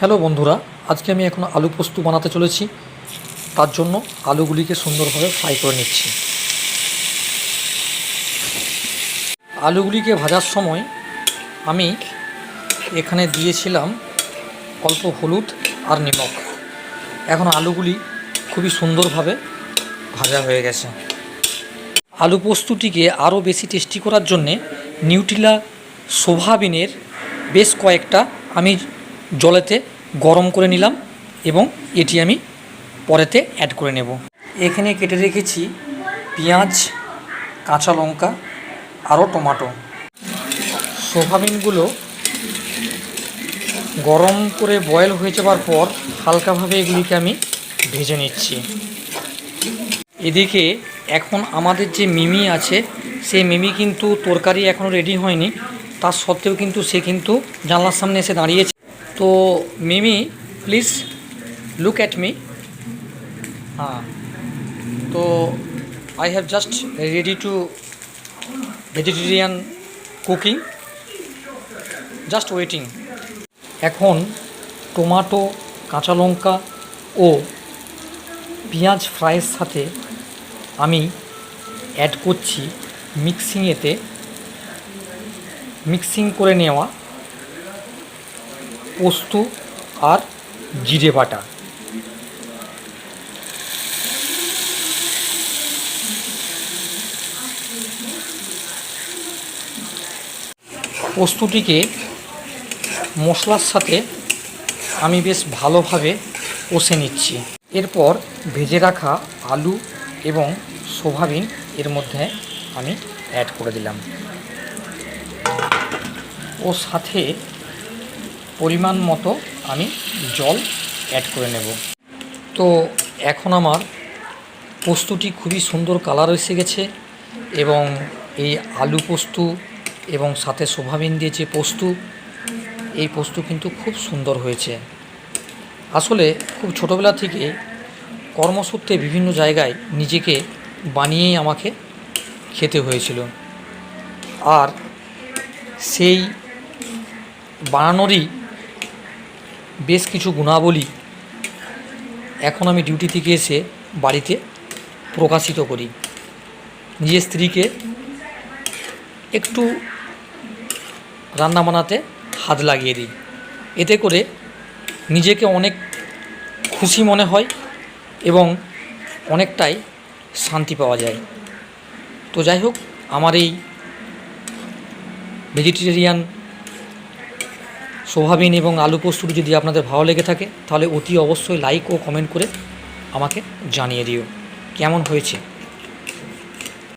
Hello বন্ধুরা, আজকে আমি এখন আলু পোস্ত বানাতে চলেছি। তার জন্য আলুগুলিকে সুন্দরভাবে ফ্রাই করে নিচ্ছি। আলুগুলিকে ভাজার সময় আমি এখানে দিয়েছিলাম অল্প হলুদ আর নিমক এখন আলুগুলি খুবই সুন্দরভাবে ভাজা হয়ে গেছে। আলু পোস্তটিকে আরও বেশি টেস্টি করার জন্যে নিউট্রিলা সোভাবিনের বেশ কয়েকটা আমি জলেতে গরম করে নিলাম এবং এটি আমি পরেতে অ্যাড করে নেব। এখানে কেটে রেখেছি পেঁয়াজ, কাঁচা লঙ্কা, আরও টমাটো। সোভাবিনগুলো গরম করে বয়েল হয়ে যাওয়ার পর হালকাভাবে এগুলিকে আমি ভেজে নিচ্ছি। এদিকে এখন আমাদের যে মিমি আছে, সেই মিমি কিন্তু তরকারি এখনও রেডি হয়নি। তার সত্ত্বেও কিন্তু সে কিন্তু জানলার সামনে এসে দাঁড়িয়েছে। তো Mimi please look at me হ্যাঁ। তো I have just ready to vegetarian cooking just waiting এখন টমাটো কাঁচা লঙ্কা ও পেঁয়াজ ফ্রাইয়ের সাথে আমি অ্যাড করছি মিক্সিংয়েতে মিক্সিং করে নেওয়া পোস্ত আর জিরে বাটা। পোস্তটিকে মশলার সাথে আমি বেশ ভালোভাবে কষে নিচ্ছি। এরপর ভেজে রাখা আলু এবং সোয়াবিন এর মধ্যে আমি অ্যাড করে দিলাম। ও সাথে পরিমাণ মতো আমি জল অ্যাড করে নেব। তো এখন আমার পোস্তটি খুবই সুন্দর কালার এসে গেছে এবং এই আলু পোস্ত এবং সাথে সোভাবিন দিয়ে যে পোস্ত, এই পোস্ত কিন্তু খুব সুন্দর হয়েছে। আসলে খুব ছোটোবেলা থেকে কর্মসূত্রে বিভিন্ন জায়গায় নিজেকে বানিয়েই আমাকে খেতে হয়েছিল। আর সেই বানানোরই বেশ কিছু গুণাবলী এখন আমি ডিউটি থেকে এসে বাড়িতে প্রকাশিত করি। নিজের স্ত্রীকে একটু রান্না বানাতে হাত লাগিয়ে দিই। এতে করে নিজেকে অনেক খুশি মনে হয় এবং অনেকটাই শান্তি পাওয়া যায়। তো যাই হোক, আমার এই ভেজিটেরিয়ান সোয়াবিন এবং আলু পোস্তটি যদি আপনাদের ভালো লেগে থাকে, তাহলে অতি অবশ্যই লাইক ও কমেন্ট করে আমাকে জানিয়ে দিও। কেমন হয়েছে?